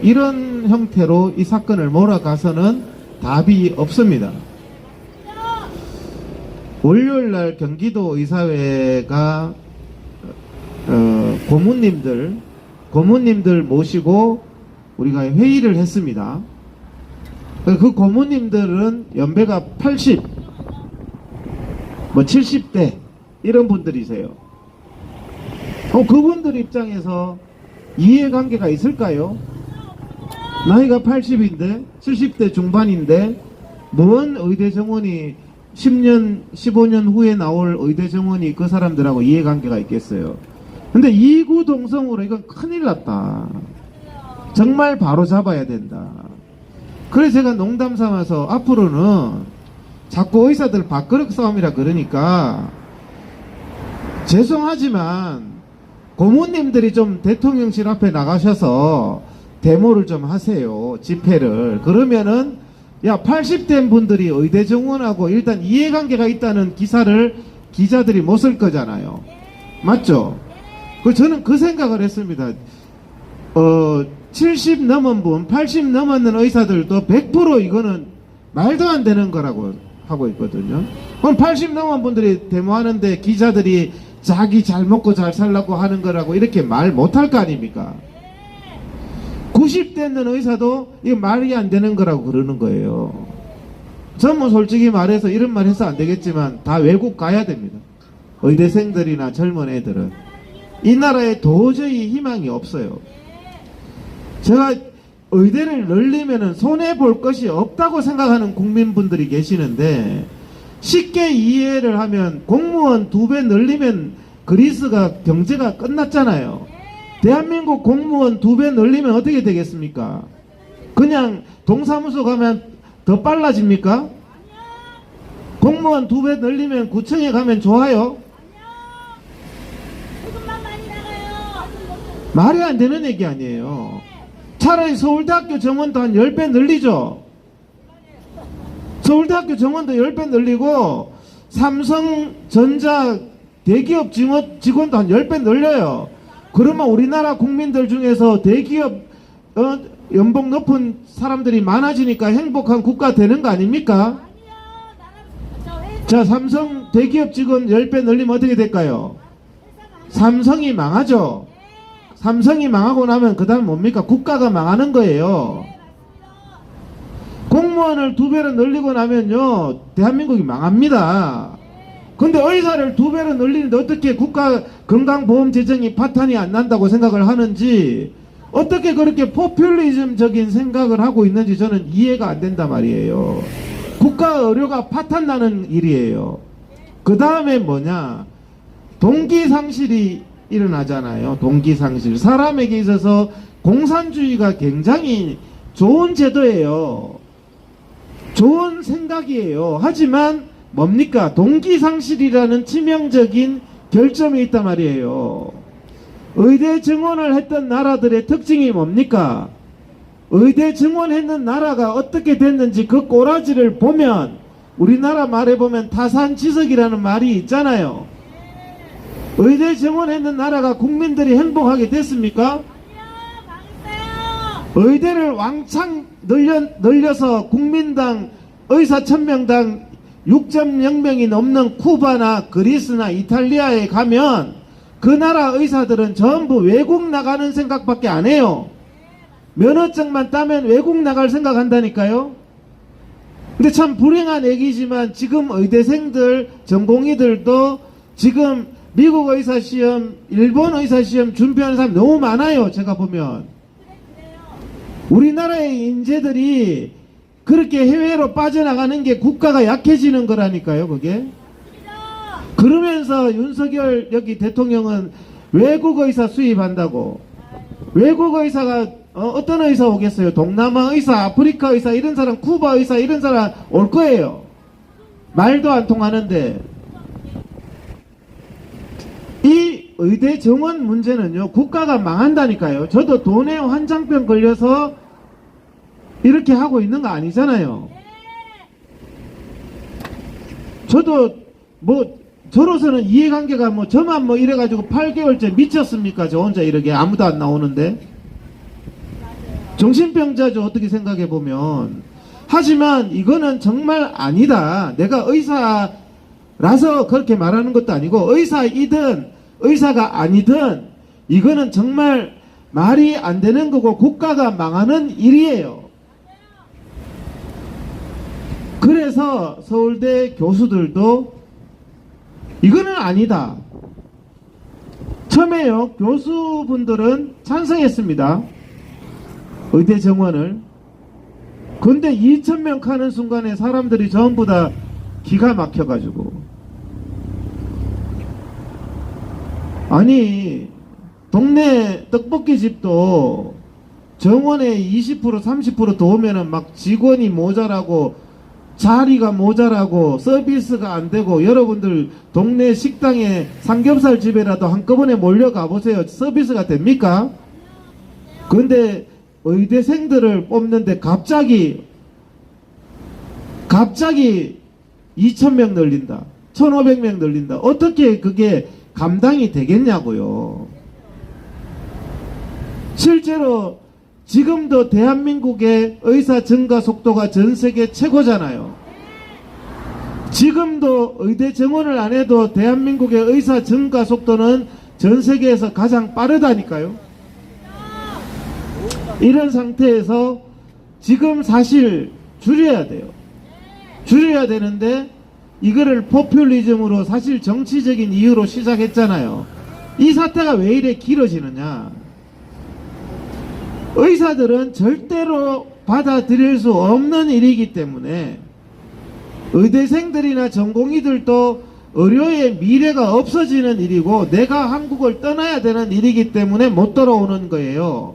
뭐 이런 형태로 이 사건을 몰아가서는 답이 없습니다. 월요일 날 경기도 의사회가 어, 고문님들 고문님들 모시고 우리가 회의를 했습니다. 그 고문님들은 연배가 80, 뭐 70대 이런 분들이세요. 어, 그분들 입장에서 이해관계가 있을까요? 나이가 80인데 70대 중반인데 뭔 의대 정원이 10년, 15년 후에 나올 의대 정원이 그 사람들하고 이해관계가 있겠어요. 근데 이구동성으로 이건 큰일 났다. 정말 바로 잡아야 된다. 그래서 제가 농담 삼아서 앞으로는 자꾸 의사들 밥그릇 싸움이라 그러니까 죄송하지만 고모님들이 좀 대통령실 앞에 나가셔서 데모를 좀 하세요. 집회를. 그러면은 야 80대 분들이 의대 정원하고 일단 이해관계가 있다는 기사를 기자들이 못 쓸 거잖아요. 맞죠? 그 저는 그 생각을 했습니다. 어, 70 넘은 분, 80 넘었는 의사들도 100% 이거는 말도 안 되는 거라고 하고 있거든요. 그럼 80 넘은 분들이 데모하는데 기자들이 자기 잘 먹고 잘 살라고 하는 거라고 이렇게 말 못 할 거 아닙니까? 90대 는 의사도 이거 말이 안 되는 거라고 그러는 거예요. 저는 뭐 솔직히 말해서 이런 말 해서 안 되겠지만 다 외국 가야 됩니다. 의대생들이나 젊은 애들은. 이 나라에 도저히 희망이 없어요. 제가 의대를 늘리면은 손해 볼 것이 없다고 생각하는 국민분들이 계시는데 쉽게 이해를 하면 공무원 두 배 늘리면 그리스가 경제가 끝났잖아요. 대한민국 공무원 두 배 늘리면 어떻게 되겠습니까? 그냥 동사무소 가면 더 빨라집니까? 공무원 두 배 늘리면 구청에 가면 좋아요? 말이 안 되는 얘기 아니에요. 차라리 서울대학교 정원도 한 10배 늘리죠. 서울대학교 정원도 10배 늘리고 삼성전자 대기업 직원, 직원도 한 10배 늘려요. 그러면 우리나라 국민들 중에서 대기업 어, 연봉 높은 사람들이 많아지니까 행복한 국가 되는 거 아닙니까? 자, 삼성 대기업 직원 10배 늘리면 어떻게 될까요? 삼성이 망하죠. 삼성이 망하고 나면 그 다음 뭡니까? 국가가 망하는 거예요. 공무원을 두 배로 늘리고 나면요, 대한민국이 망합니다. 근데 의사를 두 배로 늘리는데 어떻게 국가 건강보험 재정이 파탄이 안 난다고 생각을 하는지, 어떻게 그렇게 포퓰리즘적인 생각을 하고 있는지 저는 이해가 안 된단 말이에요. 국가 의료가 파탄 나는 일이에요. 그 다음에 뭐냐, 동기 상실이 일어나잖아요. 동기 상실. 사람에게 있어서 공산주의가 굉장히 좋은 제도예요. 좋은 생각이에요. 하지만 뭡니까? 동기상실이라는 치명적인 결점이 있단 말이에요. 의대 증원을 했던 나라들의 특징이 뭡니까? 의대 증원했는 나라가 어떻게 됐는지 그 꼬라지를 보면 우리나라 말에 보면 타산지석이라는 말이 있잖아요. 의대 증원했는 나라가 국민들이 행복하게 됐습니까? 의대를 왕창 늘려, 늘려서 국민당 의사 천명당 6.0명이 넘는 쿠바나 그리스나 이탈리아에 가면 그 나라 의사들은 전부 외국 나가는 생각밖에 안 해요. 면허증만 따면 외국 나갈 생각한다니까요. 근데 참 불행한 얘기지만 지금 의대생들, 전공의들도 지금 미국 의사 시험, 일본 의사 시험 준비하는 사람이 너무 많아요. 제가 보면. 우리나라의 인재들이 그렇게 해외로 빠져나가는 게 국가가 약해지는 거라니까요, 그게. 그러면서 윤석열 여기 대통령은 외국 의사 수입한다고. 외국 의사가 어, 떤 의사 오겠어요? 동남아 의사, 아프리카 의사, 이런 사람, 쿠바 의사, 이런 사람 올 거예요. 말도 안 통하는데. 이 의대 정원 문제는요, 국가가 망한다니까요. 저도 돈에 환장병 걸려서 이렇게 하고 있는 거 아니잖아요. 저도 뭐 저로서는 이해관계가 뭐 저만 뭐 이래가지고 8개월째 미쳤습니까? 저 혼자 이렇게 아무도 안 나오는데 정신병자죠 어떻게 생각해 보면 하지만 이거는 정말 아니다 내가 의사라서 그렇게 말하는 것도 아니고 의사이든 의사가 아니든 이거는 정말 말이 안 되는 거고 국가가 망하는 일이에요 그래서 서울대 교수들도 이거는 아니다. 처음에요. 교수분들은 찬성했습니다. 의대 정원을. 근데 2천명 가는 순간에 사람들이 전부 다 기가 막혀가지고. 아니 동네 떡볶이 집도 정원에 20% 30%더 오면은 막 직원이 모자라고 자리가 모자라고 서비스가 안 되고 여러분들 동네 식당에 삼겹살 집에라도 한꺼번에 몰려가 보세요 서비스가 됩니까? 근데 의대생들을 뽑는데 갑자기 갑자기 2,000명 늘린다. 1,500명 늘린다. 어떻게 그게 감당이 되겠냐고요. 실제로 지금도 대한민국의 의사 증가 속도가 전 세계 최고잖아요. 지금도 의대 정원을 안 해도 대한민국의 의사 증가 속도는 전 세계에서 가장 빠르다니까요. 이런 상태에서 지금 사실 줄여야 돼요. 줄여야 되는데 이거를 포퓰리즘으로 사실 정치적인 이유로 시작했잖아요. 이 사태가 왜 이래 길어지느냐? 의사들은 절대로 받아들일 수 없는 일이기 때문에 의대생들이나 전공의들도 의료의 미래가 없어지는 일이고 내가 한국을 떠나야 되는 일이기 때문에 못 돌아오는 거예요.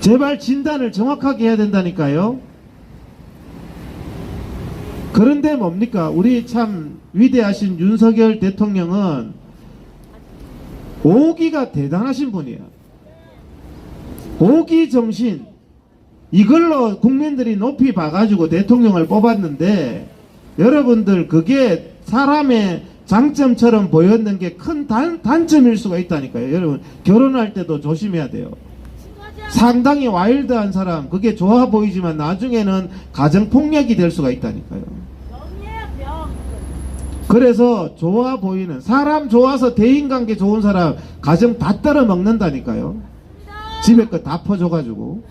제발 진단을 정확하게 해야 된다니까요. 그런데 뭡니까? 우리 참 위대하신 윤석열 대통령은 오기가 대단하신 분이에요. 오기 정신. 이걸로 국민들이 높이 봐가지고 대통령을 뽑았는데 여러분들 그게 사람의 장점처럼 보였는 게 큰 단점일 수가 있다니까요. 여러분 결혼할 때도 조심해야 돼요. 상당히 와일드한 사람 그게 좋아 보이지만 나중에는 가정 폭력이 될 수가 있다니까요. 그래서 좋아 보이는 사람 좋아서 대인관계 좋은 사람 가정 다 떨어 먹는다니까요. 집에 거 다 퍼줘가지고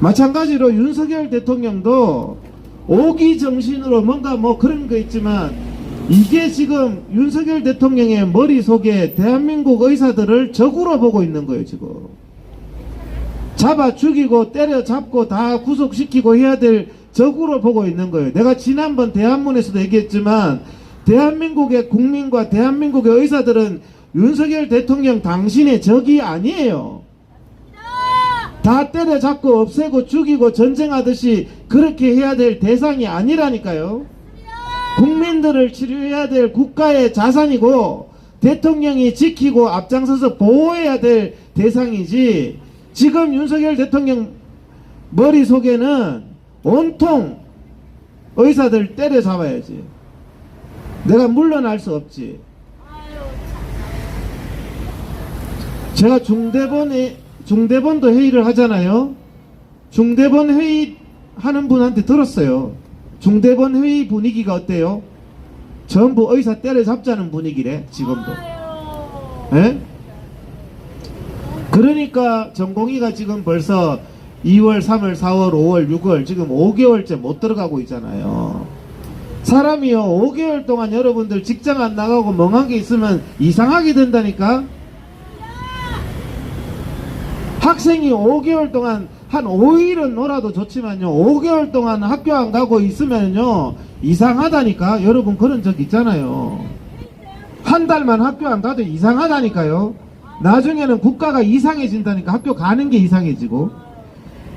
마찬가지로 윤석열 대통령도 오기 정신으로 뭔가 뭐 그런 거 있지만 이게 지금 윤석열 대통령의 머릿속에 대한민국 의사들을 적으로 보고 있는 거예요 지금 잡아 죽이고 때려 잡고 다 구속시키고 해야 될 적으로 보고 있는 거예요. 내가 지난번 대한문에서도 얘기했지만 대한민국의 국민과 대한민국의 의사들은 윤석열 대통령 당신의 적이 아니에요. 다 때려잡고 없애고 죽이고 전쟁하듯이 그렇게 해야 될 대상이 아니라니까요. 국민들을 치료해야 될 국가의 자산이고 대통령이 지키고 앞장서서 보호해야 될 대상이지 지금 윤석열 대통령 머릿속에는 온통 의사들 때려잡아야지. 내가 물러날 수 없지. 제가 중대본에 중대본도 회의를 하잖아요. 중대본 회의 하는 분한테 들었어요. 중대본 회의 분위기가 어때요? 전부 의사 때려잡자는 분위기래 지금도. 아유. 예? 그러니까 전공의가 지금 벌써 2월, 3월, 4월, 5월, 6월 지금 5개월째 못 들어가고 있잖아요. 사람이요 5개월 동안 여러분들 직장 안 나가고 멍한 게 있으면 이상하게 된다니까. 학생이 5개월 동안 한 5일은 놀아도 좋지만요. 5개월 동안 학교 안 가고 있으면요. 이상하다니까. 여러분 그런 적 있잖아요. 한 달만 학교 안 가도 이상하다니까요. 나중에는 국가가 이상해진다니까 학교 가는 게 이상해지고.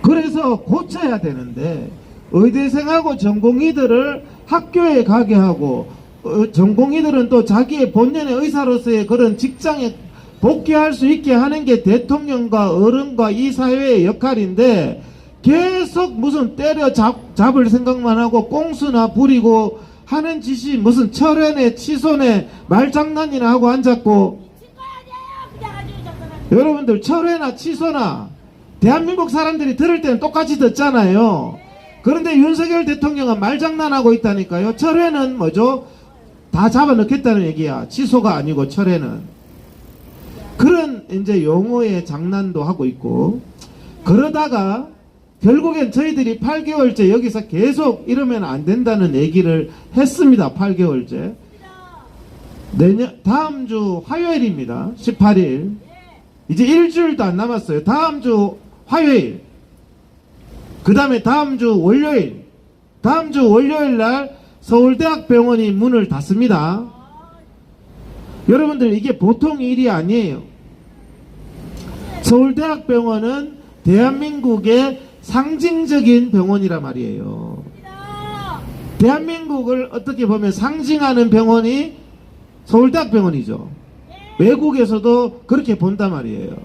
그래서 고쳐야 되는데 의대생하고 전공의들을 학교에 가게 하고 어, 전공의들은 또 자기의 본연의 의사로서의 그런 직장에 복귀할 수 있게 하는 게 대통령과 어른과 이 사회의 역할인데 계속 무슨 때려 잡, 잡을 생각만 하고 꽁수나 부리고 하는 짓이 무슨 철회네 치손에 말장난이나 하고 앉았고. 여러분들 철회나 취소나 대한민국 사람들이 들을 때는 똑같이 듣잖아요. 그런데 윤석열 대통령은 말장난하고 있다니까요. 철회는 뭐죠? 다 잡아넣겠다는 얘기야. 취소가 아니고 철회는. 그런 이제 용어의 장난도 하고 있고 그러다가 결국엔 저희들이 8개월째 여기서 계속 이러면 안 된다는 얘기를 했습니다. 8개월째. 내년 다음 주 화요일입니다. 18일. 이제 일주일도 안 남았어요. 다음 주 화요일. 그 다음에 다음 주 월요일. 다음 주 월요일 날 서울대학병원이 문을 닫습니다. 여러분들 이게 보통 일이 아니에요. 서울대학병원은 대한민국의 상징적인 병원이라 말이에요. 대한민국을 어떻게 보면 상징하는 병원이 서울대학병원이죠. 외국에서도 그렇게 본단 말이에요.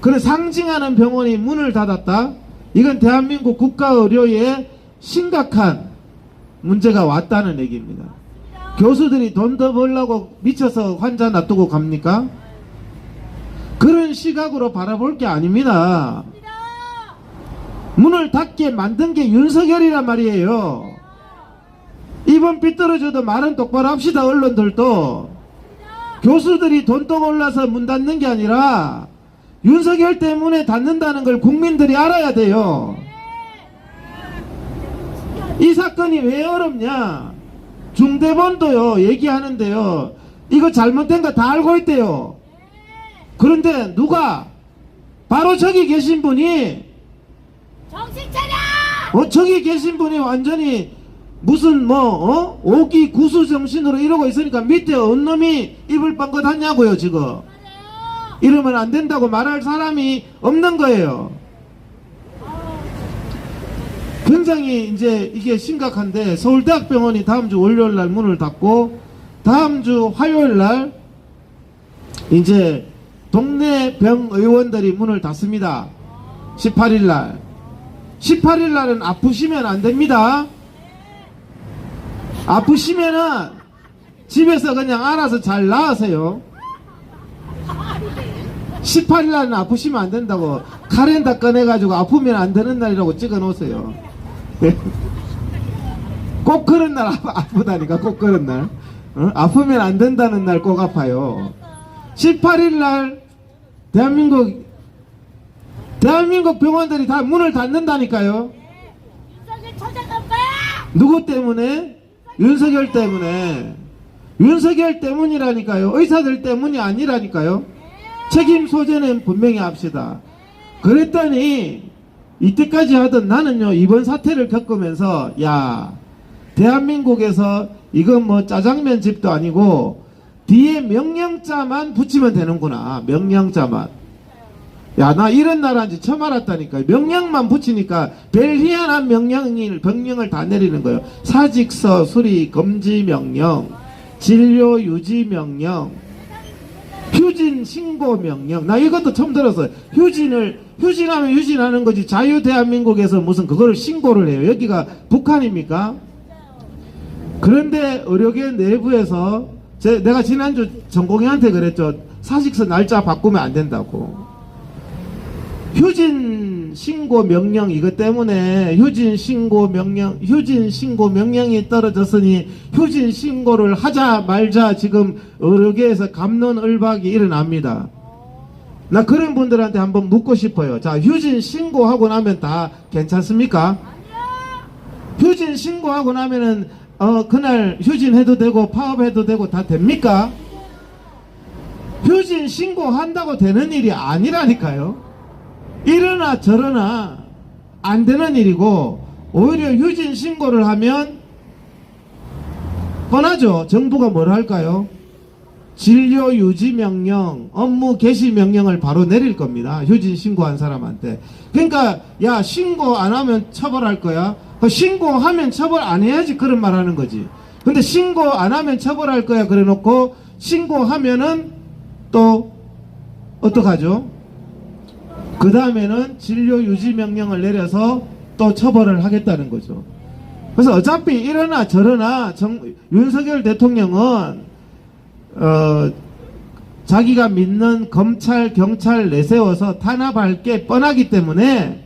그래 상징하는 병원이 문을 닫았다. 이건 대한민국 국가 의료에 심각한 문제가 왔다는 얘기입니다. 교수들이 돈 더 벌려고 미쳐서 환자 놔두고 갑니까? 그런 시각으로 바라볼 게 아닙니다. 문을 닫게 만든 게 윤석열이란 말이에요. 이번 삐뚤어져도 말은 똑바로 합시다, 언론들도. 교수들이 돈떡 올라서 문 닫는 게 아니라 윤석열 때문에 닫는다는 걸 국민들이 알아야 돼요. 이 사건이 왜 어렵냐? 중대본도요, 얘기하는데요. 이거 잘못된 거 다 알고 있대요. 그런데 누가? 바로 저기 계신 분이, 정신 차려! 어, 저기 계신 분이 완전히 무슨 뭐, 어? 오기 구수 정신으로 이러고 있으니까 밑에 어느 놈이 입을 뻥긋하냐고요, 지금. 맞아요! 이러면 안 된다고 말할 사람이 없는 거예요. 굉장히 이제 이게 심각한데 서울대학병원이 다음 주 월요일 날 문을 닫고 다음 주 화요일 날 이제 동네 병 의원들이 문을 닫습니다. 18일 날. 18일 날은 아프시면 안 됩니다. 아프시면은 집에서 그냥 알아서 잘 나으세요. 18일 날은 아프시면 안 된다고 카렌다 꺼내가지고 아프면 안 되는 날이라고 찍어 놓으세요. 꼭 그런 날 아프- 아프다니까 꼭 그런 날. 어? 아프면 안 된다는 날 꼭 아파요. 18일 날 대한민국 대한민국 병원들이 다 문을 닫는다니까요. 누구 때문에? 윤석열 때문에. 윤석열 때문이라니까요. 의사들 때문이 아니라니까요. 책임 소재는 분명히 합시다. 그랬더니 이때까지 하던 나는요 이번 사태를 겪으면서 야 대한민국에서 이건 뭐 짜장면 집도 아니고 뒤에 명령자만 붙이면 되는구나 명령자만 야 나 이런 나라인지 처음 알았다니까 명령만 붙이니까 별 희한한 명령을 병령을 다 내리는 거예요 사직서 수리 금지 명령 진료 유지 명령 휴진 신고 명령. 나 이것도 처음 들었어요. 휴진을 휴진하면 휴진하는 거지. 자유 대한민국에서 무슨 그거를 신고를 해요. 여기가 북한입니까? 그런데 의료계 내부에서 제, 내가 지난주 전공의한테 그랬죠. 사직서 날짜 바꾸면 안 된다고. 휴진 신고 명령 이것 때문에 휴진 신고 명령 휴진 신고 명령이 떨어졌으니 휴진 신고를 하자 말자 지금 의료계에서 감론을박이 일어납니다. 나 그런 분들한테 한번 묻고 싶어요. 자, 휴진 신고하고 나면 다 괜찮습니까? 휴진 신고하고 나면은 어 그날 휴진해도 되고 파업해도 되고 다 됩니까? 휴진 신고한다고 되는 일이 아니라니까요. 이러나 저러나 안 되는 일이고 오히려 휴진 신고를 하면 뻔하죠. 정부가 뭘 할까요? 진료 유지 명령, 업무 개시 명령을 바로 내릴 겁니다. 휴진 신고한 사람한테. 그러니까 야 신고 안 하면 처벌할 거야. 그 신고하면 처벌 안 해야지 그런 말 하는 거지. 근데 신고 안 하면 처벌할 거야 그래 놓고 신고하면은 또 어떡하죠? 그 다음에는 진료 유지 명령을 내려서 또 처벌을 하겠다는 거죠. 그래서 어차피 이러나 저러나 정- 윤석열 대통령은 어, 자기가 믿는 검찰, 경찰 내세워서 탄압할 게 뻔하기 때문에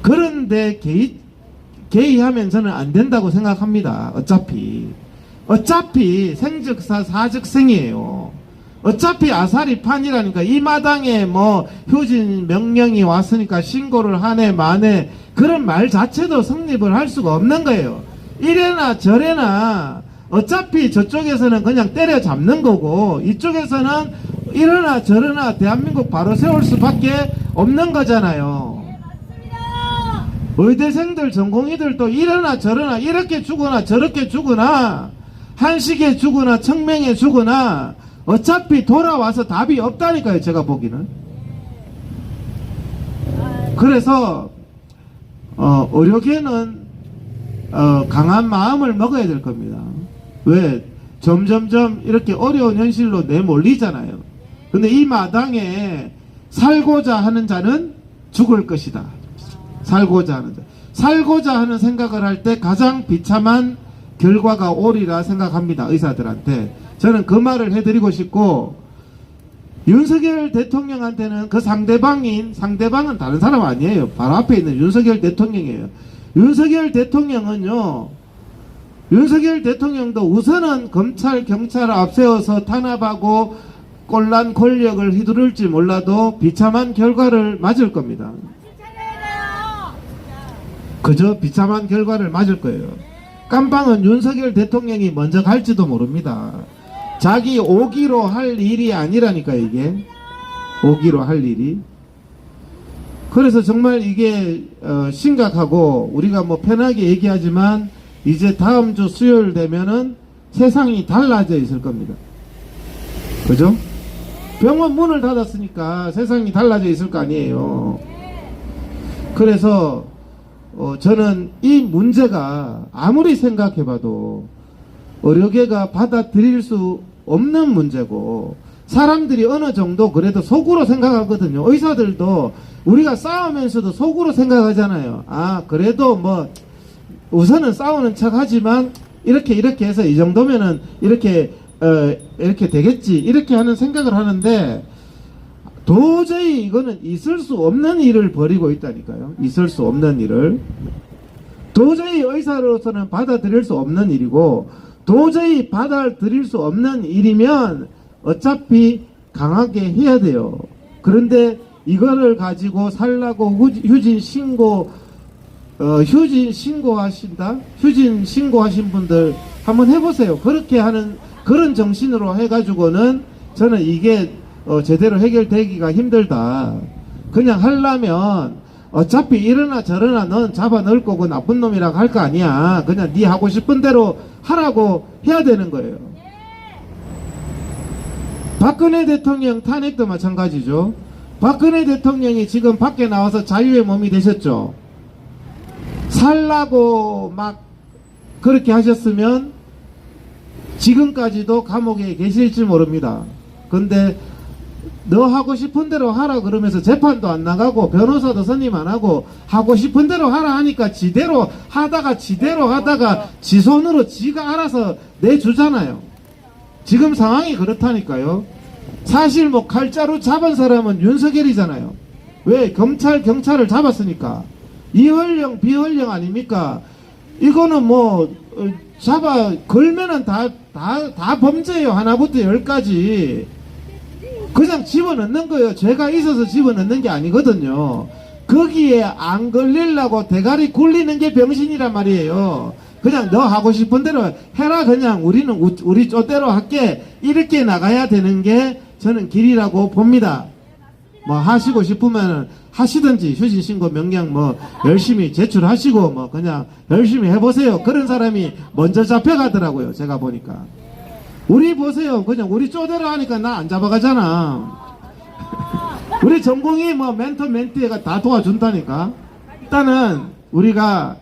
그런데 개의, 개의하면 저는 안 된다고 생각합니다. 어차피. 어차피 생즉사 사즉생이에요. 어차피 아사리 판이라니까 이 마당에 뭐 휴진 명령이 왔으니까 신고를 하네 마네 그런 말 자체도 성립을 할 수가 없는 거예요. 이래나 저래나 어차피 저쪽에서는 그냥 때려잡는 거고 이쪽에서는 이러나 저러나 대한민국 바로 세울 수밖에 없는 거잖아요. 의대생들 전공의들도 이러나 저러나 이렇게 죽거나 저렇게 죽거나 한식에 죽거나 청명에 죽거나 어차피 돌아와서 답이 없다니까요 제가 보기는. 그래서 어, 의료계는 어, 강한 마음을 먹어야 될 겁니다. 왜? 점점점 이렇게 어려운 현실로 내몰리잖아요. 근데 이 마당에 살고자 하는 자는 죽을 것이다 살고자 하는 자. 살고자 하는 생각을 할 때 가장 비참한 결과가 오리라 생각합니다. 의사들한테. 저는 그 말을 해드리고 싶고, 윤석열 대통령한테는 그 상대방인, 상대방은 다른 사람 아니에요. 바로 앞에 있는 윤석열 대통령이에요. 윤석열 대통령은요, 윤석열 대통령도 우선은 검찰, 경찰을 앞세워서 탄압하고 꼴난 권력을 휘두를지 몰라도 비참한 결과를 맞을 겁니다. 정신 차려야 돼요. 진짜. 그저 비참한 결과를 맞을 거예요. 깜빵은 윤석열 대통령이 먼저 갈지도 모릅니다. 자기 오기로 할 일이 아니라니까 이게 오기로 할 일이. 그래서 정말 이게 어, 심각하고 우리가 뭐 편하게 얘기하지만 이제 다음 주 수요일 되면은 세상이 달라져 있을 겁니다. 그죠? 병원 문을 닫았으니까 세상이 달라져 있을 거 아니에요. 그래서 어, 저는 이 문제가 아무리 생각해봐도 의료계가 받아들일 수 없는 문제고 사람들이 어느 정도 그래도 속으로 생각하거든요. 의사들도 우리가 싸우면서도 속으로 생각하잖아요. 아 그래도 뭐 우선은 싸우는 척 하지만 이렇게 이렇게 해서 이 정도면은 이렇게 어, 이렇게 되겠지 이렇게 하는 생각을 하는데 도저히 이거는 있을 수 없는 일을 벌이고 있다니까요. 있을 수 없는 일을. 도저히 의사로서는 받아들일 수 없는 일이고, 도저히 받아들일 수 없는 일이면 어차피 강하게 해야 돼요. 그런데 이거를 가지고 살라고 후- 휴진 신고, 어, 휴진 신고하신다? 휴진 신고하신 분들 한번 해보세요. 그렇게 하는, 그런 정신으로 해가지고는 저는 이게 어, 제대로 해결되기가 힘들다. 그냥 하려면 어차피 이러나 저러나 넌 잡아 넣을 거고 나쁜 놈이라고 할 거 아니야. 그냥 네 하고 싶은 대로 하라고 해야 되는 거예요. 박근혜 대통령 탄핵도 마찬가지죠. 박근혜 대통령이 지금 밖에 나와서 자유의 몸이 되셨죠. 살라고 막 그렇게 하셨으면 지금까지도 감옥에 계실지 모릅니다. 근데 너 하고 싶은 대로 하라 그러면서 재판도 안 나가고 변호사도 선임 안 하고 하고 싶은 대로 하라 하니까 지대로 하다가 지대로 하다가 지 손으로 지가 알아서 내주잖아요. 지금 상황이 그렇다니까요. 사실 뭐 칼자루 잡은 사람은 윤석열이잖아요. 왜? 검찰, 경찰을 잡았으니까. 이헐령, 비헐령 아닙니까? 이거는 뭐, 어, 잡아, 걸면은 다, 다, 다 범죄예요. 하나부터 열까지. 그냥 집어넣는 거예요. 죄가 있어서 집어넣는 게 아니거든요. 거기에 안 걸리려고 대가리 굴리는 게 병신이란 말이에요. 그냥 너 하고 싶은 대로 해라 그냥 우리는 우- 우리 쪼대로 할게 이렇게 나가야 되는 게 저는 길이라고 봅니다. 뭐 하시고 싶으면 하시든지 휴진 신고 명령 뭐 열심히 제출하시고 뭐 그냥 열심히 해보세요. 그런 사람이 먼저 잡혀가더라고요. 제가 보니까. 우리 보세요. 그냥 우리 쪼대로 하니까 나 안 잡아가잖아. 우리 전공이 뭐 멘토 멘티가 다 도와준다니까. 일단은 우리가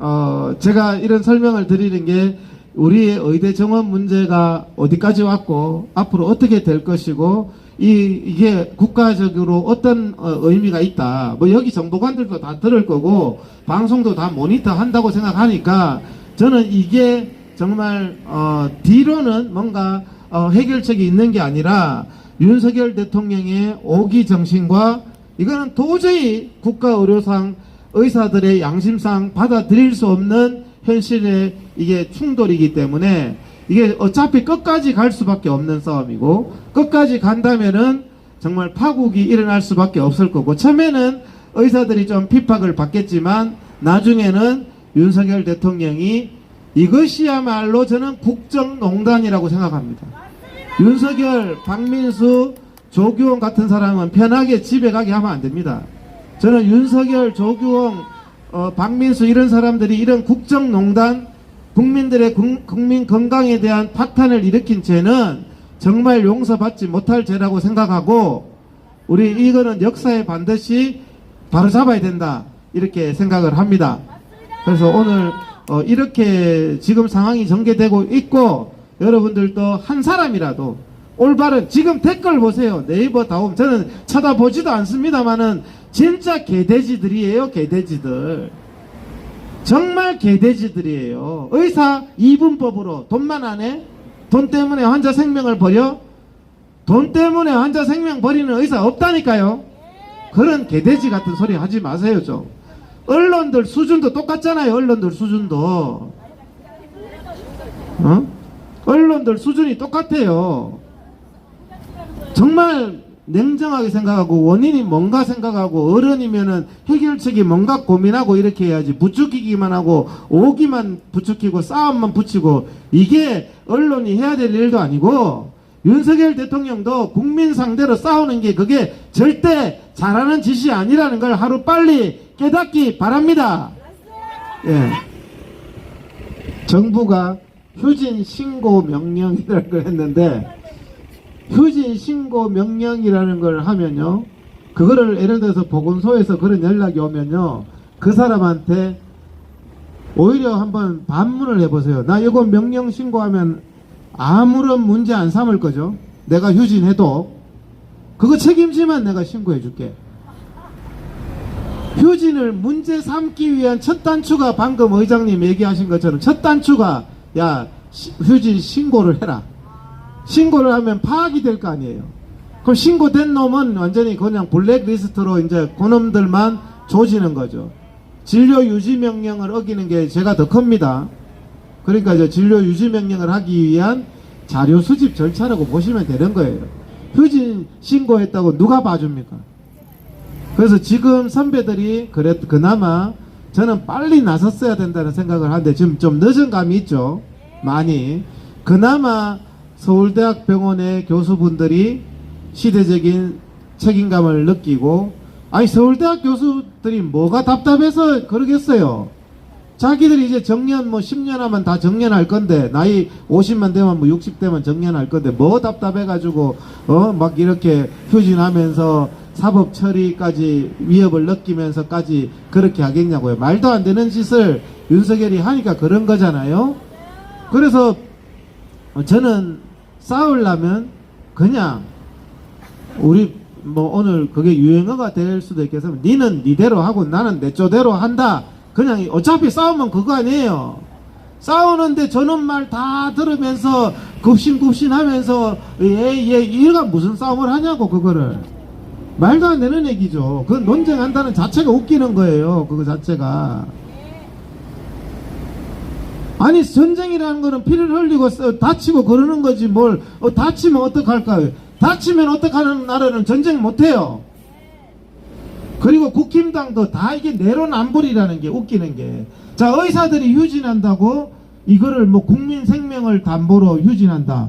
어 제가 이런 설명을 드리는 게 우리의 의대 정원 문제가 어디까지 왔고 앞으로 어떻게 될 것이고 이 이게 국가적으로 어떤 어, 의미가 있다. 뭐 여기 정보관들도 다 들을 거고 방송도 다 모니터 한다고 생각하니까 저는 이게 정말 어 뒤로는 뭔가 어, 해결책이 있는 게 아니라 윤석열 대통령의 오기 정신과 이거는 도저히 국가 의료상 의사들의 양심상 받아들일 수 없는 현실의 이게 충돌이기 때문에 이게 어차피 끝까지 갈 수밖에 없는 싸움이고 끝까지 간다면은 정말 파국이 일어날 수밖에 없을 거고 처음에는 의사들이 좀 핍박을 받겠지만 나중에는 윤석열 대통령이 이것이야말로 저는 국정농단이라고 생각합니다. 윤석열, 박민수, 조규홍 같은 사람은 편하게 집에 가게 하면 안 됩니다. 저는 윤석열, 조규홍, 어, 박민수 이런 사람들이 이런 국정농단, 국민들의 국- 국민 건강에 대한 파탄을 일으킨 죄는 정말 용서받지 못할 죄라고 생각하고 우리 이거는 역사에 반드시 바로 잡아야 된다 이렇게 생각을 합니다. 그래서 오늘 어, 이렇게 지금 상황이 전개되고 있고 여러분들도 한 사람이라도 올바른 지금 댓글 보세요. 네이버 다음 저는 쳐다보지도 않습니다만은 진짜 개돼지들이에요 개돼지들. 정말 개돼지들이에요. 의사 이분법으로 돈만 안 해? 돈 때문에 환자 생명을 버려? 돈 때문에 환자 생명 버리는 의사 없다니까요. 그런 개돼지 같은 소리 하지 마세요 좀 언론들 수준도 똑같잖아요 언론들 수준도 어? 언론들 수준이 똑같아요 정말 냉정하게 생각하고 원인이 뭔가 생각하고 어른이면은 해결책이 뭔가 고민하고 이렇게 해야지 부추기기만 하고 오기만 부추기고 싸움만 붙이고 이게 언론이 해야 될 일도 아니고 윤석열 대통령도 국민 상대로 싸우는 게 그게 절대 잘하는 짓이 아니라는 걸 하루 빨리 깨닫기 바랍니다. 예. 정부가 휴진 신고 명령이라는 걸 했는데 휴진 신고 명령이라는 걸 하면요. 그거를 예를 들어서 보건소에서 그런 연락이 오면요. 그 사람한테 오히려 한번 반문을 해보세요. 나 이거 명령 신고하면 아무런 문제 안 삼을 거죠. 내가 휴진해도 그거 책임지만 내가 신고해 줄게. 휴진을 문제 삼기 위한 첫 단추가 방금 의장님 얘기하신 것처럼 첫 단추가 야 시- 휴진 신고를 해라. 신고를 하면 파악이 될 거 아니에요. 그럼 신고된 놈은 완전히 그냥 블랙리스트로 이제 그놈들만 조지는 거죠. 진료 유지 명령을 어기는 게 제가 더 큽니다. 그러니까 이제 진료 유지 명령을 하기 위한 자료 수집 절차라고 보시면 되는 거예요. 휴진 신고했다고 누가 봐줍니까? 그래서 지금 선배들이 그래 그나마 저는 빨리 나섰어야 된다는 생각을 하는데 지금 좀 늦은 감이 있죠. 많이. 그나마 서울대학병원의 교수분들이 시대적인 책임감을 느끼고 아니 서울대학 교수들이 뭐가 답답해서 그러겠어요. 자기들이 이제 정년 뭐 10년 하면 다 정년할 건데 나이 50만 되면 뭐 60대면 정년할 건데 뭐 답답해 가지고 어 막 이렇게 휴진하면서 사법 처리까지 위협을 느끼면서까지 그렇게 하겠냐고요. 말도 안 되는 짓을 윤석열이 하니까 그런 거잖아요. 그래서 저는 싸우려면 그냥 우리 뭐 오늘 그게 유행어가 될 수도 있겠지만 니는 니대로 하고 나는 내 쪼대로 한다. 그냥 어차피 싸우면 그거 아니에요. 싸우는데 저놈 말다 들으면서 굽신굽신 하면서 예예 이가 무슨 싸움을 하냐고 그거를 말도 안 되는 얘기죠. 그 논쟁한다는 자체가 웃기는 거예요. 그거 자체가. 아니 전쟁이라는 거는 피를 흘리고 써- 다치고 그러는 거지 뭘 어, 다치면 어떡할까요? 다치면 어떡하는 나라는 전쟁 못해요. 그리고 국힘당도 다 이게 내로남불이라는 게 웃기는 게. 자, 의사들이 휴진한다고 이거를 뭐 국민 생명을 담보로 휴진한다.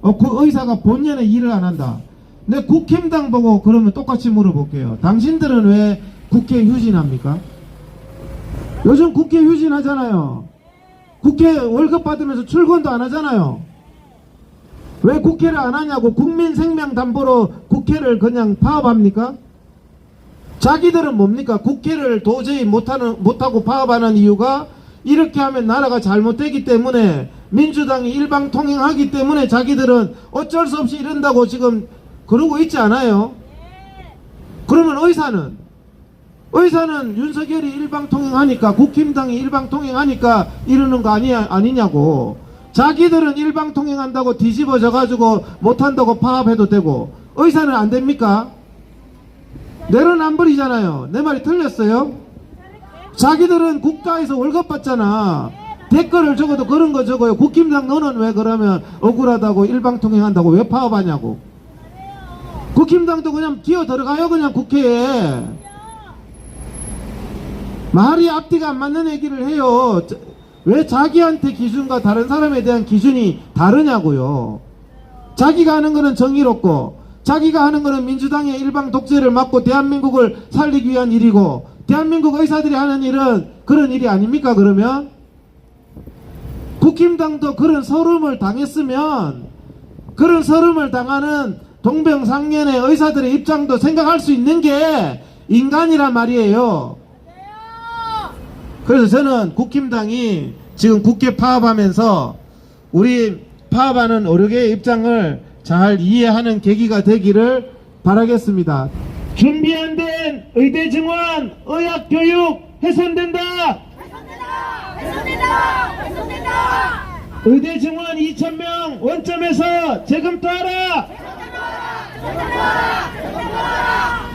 어, 그 의사가 본연의 일을 안 한다. 내 국힘당 보고 그러면 똑같이 물어볼게요. 당신들은 왜 국회 휴진합니까? 요즘 국회 휴진하잖아요. 국회 월급 받으면서 출근도 안 하잖아요. 왜 국회를 안 하냐고 국민 생명 담보로 국회를 그냥 파업합니까? 자기들은 뭡니까? 국회를 도저히 못하는, 못하고 파업하는 이유가 이렇게 하면 나라가 잘못되기 때문에 민주당이 일방통행하기 때문에 자기들은 어쩔 수 없이 이런다고 지금 그러고 있지 않아요? 그러면 의사는? 의사는 윤석열이 일방통행하니까 국힘당이 일방통행하니까 이러는 거 아니야, 아니냐고 자기들은 일방통행한다고 뒤집어져 가지고 못한다고 파업해도 되고 의사는 안 됩니까? 내로남불이잖아요. 내 말이 틀렸어요? 자기들은 국가에서 월급 받잖아. 댓글을 적어도 그런 거 적어요. 국힘당 너는 왜 그러면 억울하다고 일방통행한다고 왜 파업하냐고. 국힘당도 그냥 기어 들어가요 그냥 국회에. 말이 앞뒤가 안 맞는 얘기를 해요. 자- 왜 자기한테 기준과 다른 사람에 대한 기준이 다르냐고요. 자기가 하는 거는 정의롭고 자기가 하는 거는 민주당의 일방 독재를 막고 대한민국을 살리기 위한 일이고 대한민국 의사들이 하는 일은 그런 일이 아닙니까 그러면? 국힘당도 그런 서름을 당했으면 그런 서름을 당하는 동병상련의 의사들의 입장도 생각할 수 있는 게 인간이란 말이에요. 그래서 저는 국힘당이 지금 국회 파업하면서 우리 파업하는 어르게의 입장을 잘 이해하는 계기가 되기를 바라겠습니다. 준비 안 된 의대 증원, 의학 교육 훼손된다. 훼손된다! 훼손된다! 훼손된다! 의대 증원 2,000명 원점에서 재검토하라. 훼손된다! 훼손된다!